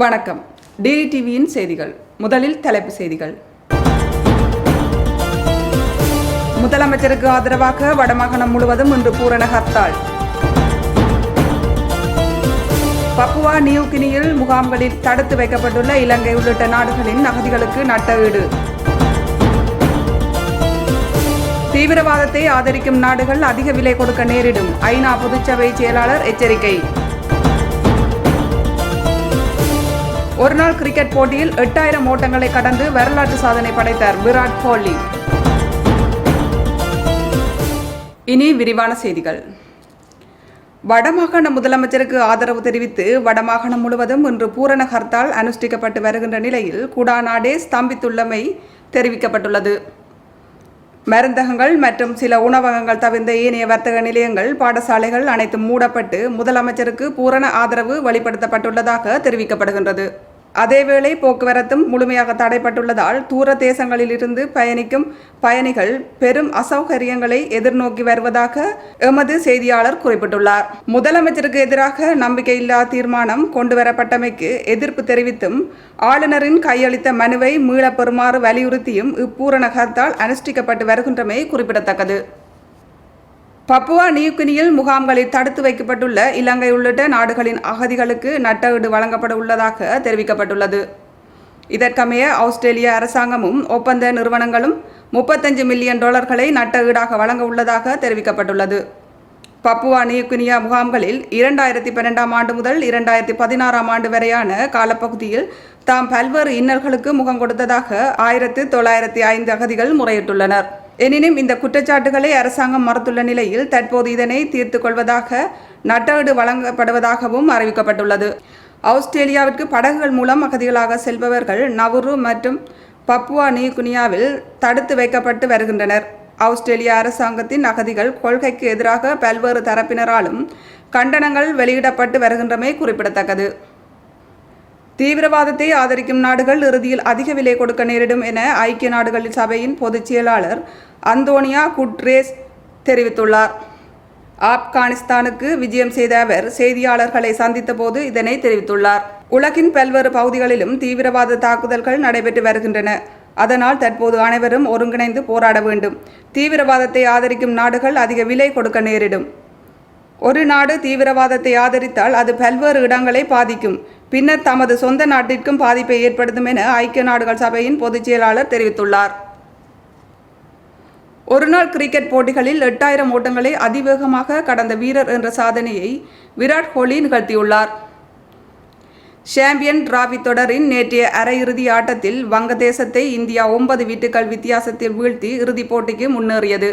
வணக்கம். டிடி டிவியின் செய்திகள். முதலில் தலைப்பு செய்திகள். முதலமைச்சருக்கு ஆதரவாக வடமாகாணம் முழுவதும் இன்று பூரண ஹர்த்தால். பப்புவா நியூகினியில் முகாம்களில் தடுத்து வைக்கப்பட்டுள்ள இலங்கை உள்ளிட்ட நாடுகளின் அகதிகளுக்கு நட்ட வீடு தீவிரவாதத்தை ஆதரிக்கும் நாடுகள் அதிக விலை கொடுக்க நேரிடும். ஐநா பொதுச்சபை செயலாளர் எச்சரிக்கை. ஒருநாள் கிரிக்கெட் போட்டியில் எட்டாயிரம் ஓட்டங்களை கடந்து வரலாற்று சாதனை படைத்தார் விராட் கோலி. இனி விரிவான செய்திகள். வடமாகாண முதலமைச்சருக்கு ஆதரவு தெரிவித்து வடமாகாணம் முழுவதும் இன்று பூரண ஹர்த்தால் அனுஷ்டிக்கப்பட்டு வருகின்ற நிலையில் குடாநாடே ஸ்தம்பித்துள்ளமை தெரிவிக்கப்பட்டுள்ளது. மருந்தகங்கள் மற்றும் சில உணவகங்கள் தவிர்ந்த ஏனைய வர்த்தக நிலையங்கள் பாடசாலைகள் அனைத்தும் மூடப்பட்டு முதலமைச்சருக்கு பூரண ஆதரவு வெளிப்படுத்தப்பட்டுள்ளதாக தெரிவிக்கப்படுகின்றது. அதேவேளை போக்குவரத்தும் முழுமையாக தடைப்பட்டுள்ளதால் தூர தேசங்களிலிருந்து பயணிக்கும் பயணிகள் பெரும் அசௌகரியங்களை எதிர்நோக்கி வருவதாக எமது செய்தியாளர் குறிப்பிட்டுள்ளார். முதலமைச்சருக்கு எதிராக நம்பிக்கையில்லா தீர்மானம் கொண்டுவரப்பட்டமைக்கு எதிர்ப்பு தெரிவித்தும் ஆளுநரின் கையளித்த மனுவை மீளப்பெறுமாறு வலியுறுத்தியும் இப்பூரணகத்தால் அனுஷ்டிக்கப்பட்டு வருகின்றமை குறிப்பிடத்தக்கது. பப்புவா நியூக்கினியில் முகாம்களில் தடுத்து வைக்கப்பட்டுள்ள இலங்கை உள்ளிட்ட நாடுகளின் அகதிகளுக்கு நட்டஈடு வழங்கப்பட உள்ளதாக தெரிவிக்கப்பட்டுள்ளது. இதற்கமைய ஆஸ்திரேலிய அரசாங்கமும் ஒப்பந்த நிறுவனங்களும் முப்பத்தஞ்சு மில்லியன் டாலர்களை நட்டஈடாக வழங்க உள்ளதாக தெரிவிக்கப்பட்டுள்ளது. பப்புவா நியூக்கினியா முகாம்களில் இரண்டாயிரத்தி பன்னெண்டாம் ஆண்டு முதல் இரண்டாயிரத்தி பதினாறாம் ஆண்டு வரையான காலப்பகுதியில் தாம் பல்வேறு இன்னல்களுக்கு முகம் கொடுத்ததாக ஆயிரத்து தொள்ளாயிரத்தி ஐந்து அகதிகள் முறையிட்டுள்ளனர். எனினும் இந்த குற்றச்சாட்டுகளை அரசாங்கம் மறுத்துள்ள நிலையில் தற்போது இதனை தீர்த்து கொள்வதாக நட்டஈடு வழங்கப்படுவதாகவும் அறிவிக்கப்பட்டுள்ளது. ஆஸ்திரேலியாவிற்கு படகுகள் மூலம் அகதிகளாக செல்பவர்கள் நவுரு மற்றும் பப்புவா நியூகுனியாவில் தடுத்து வைக்கப்பட்டு வருகின்றனர். ஆஸ்திரேலிய அரசாங்கத்தின் அகதிகள் கொள்கைக்கு எதிராக பல்வேறு தரப்பினராலும் கண்டனங்கள் வெளியிடப்பட்டு வருகின்றமை குறிப்பிடத்தக்கது. தீவிரவாதத்தை ஆதரிக்கும் நாடுகள் இறுதியில் அதிக விலை கொடுக்க நேரிடும் என ஐக்கிய நாடுகள் சபையின் பொதுச் செயலாளர் அந்தோனியா குட்ரேஸ் தெரிவித்துள்ளார். ஆப்கானிஸ்தானுக்கு விஜயம் செய்த அவர் செய்தியாளர்களை சந்தித்த போது இதனை தெரிவித்துள்ளார். உலகின் பல்வேறு பகுதிகளிலும் தீவிரவாத தாக்குதல்கள் நடைபெற்று வருகின்றன. அதனால் தற்போது அனைவரும் ஒருங்கிணைந்து போராட வேண்டும். தீவிரவாதத்தை ஆதரிக்கும் நாடுகள் அதிக விலை கொடுக்க நேரிடும். ஒரு நாடு தீவிரவாதத்தை ஆதரித்தால் அது பல்வேறு இடங்களை பாதிக்கும். பின்னர் தமது சொந்த நாட்டிற்கும் பாதிப்பை ஏற்படுத்தும் என ஐக்கிய நாடுகள் சபையின் பொதுச் செயலாளர் தெரிவித்துள்ளார். ஒருநாள் கிரிக்கெட் போட்டிகளில் எட்டாயிரம் ஓட்டங்களை அதிவேகமாக கடந்த வீரர் என்ற சாதனையை விராட் கோலி நிகழ்த்தியுள்ளார். சாம்பியன் டிராபி தொடரின் நேற்றைய அரையிறுதி ஆட்டத்தில் வங்கதேசத்தை இந்தியா ஒன்பது வீட்டுகள் வித்தியாசத்தில் வீழ்த்தி இறுதிப் போட்டிக்கு முன்னேறியது.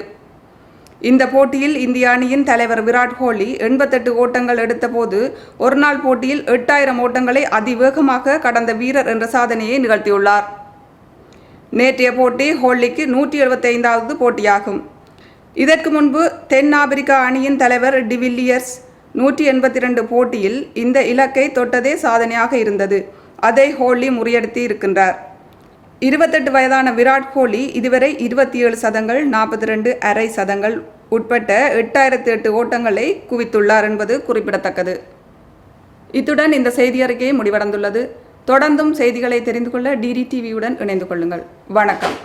இந்த போட்டியில் இந்திய அணியின் தலைவர் விராட் கோலி எண்பத்தெட்டு ஓட்டங்கள் எடுத்தபோது ஒருநாள் போட்டியில் எட்டாயிரம் ஓட்டங்களை அதிவேகமாக கடந்த வீரர் என்ற சாதனையை நிகழ்த்தியுள்ளார். நேற்றைய போட்டி ஹோலிக்கு நூற்றி எழுபத்தைந்தாவது போட்டியாகும். இதற்கு முன்பு தென்னாப்பிரிக்கா அணியின் தலைவர் டிவில்லியர்ஸ் நூற்றி எண்பத்தி ரெண்டு போட்டியில் இந்த இலக்கை தொட்டதே சாதனையாக இருந்தது. அதை ஹோலி முறியடித்து இருக்கின்றார் இருபத்தெட்டு வயதான விராட் கோலி இதுவரை இருபத்தி ஏழு சதங்கள் நாற்பத்தி ரெண்டு அரை சதங்கள் உட்பட்ட எட்டாயிரத்தி எட்டு ஓட்டங்களை குவித்துள்ளார் என்பது குறிப்பிடத்தக்கது. இத்துடன் இந்த செய்தி அறிக்கை முடிவடைந்துள்ளது. தொடர்ந்தும் செய்திகளை தெரிந்து கொள்ள டிடி டிவியுடன் இணைந்து கொள்ளுங்கள். வணக்கம்.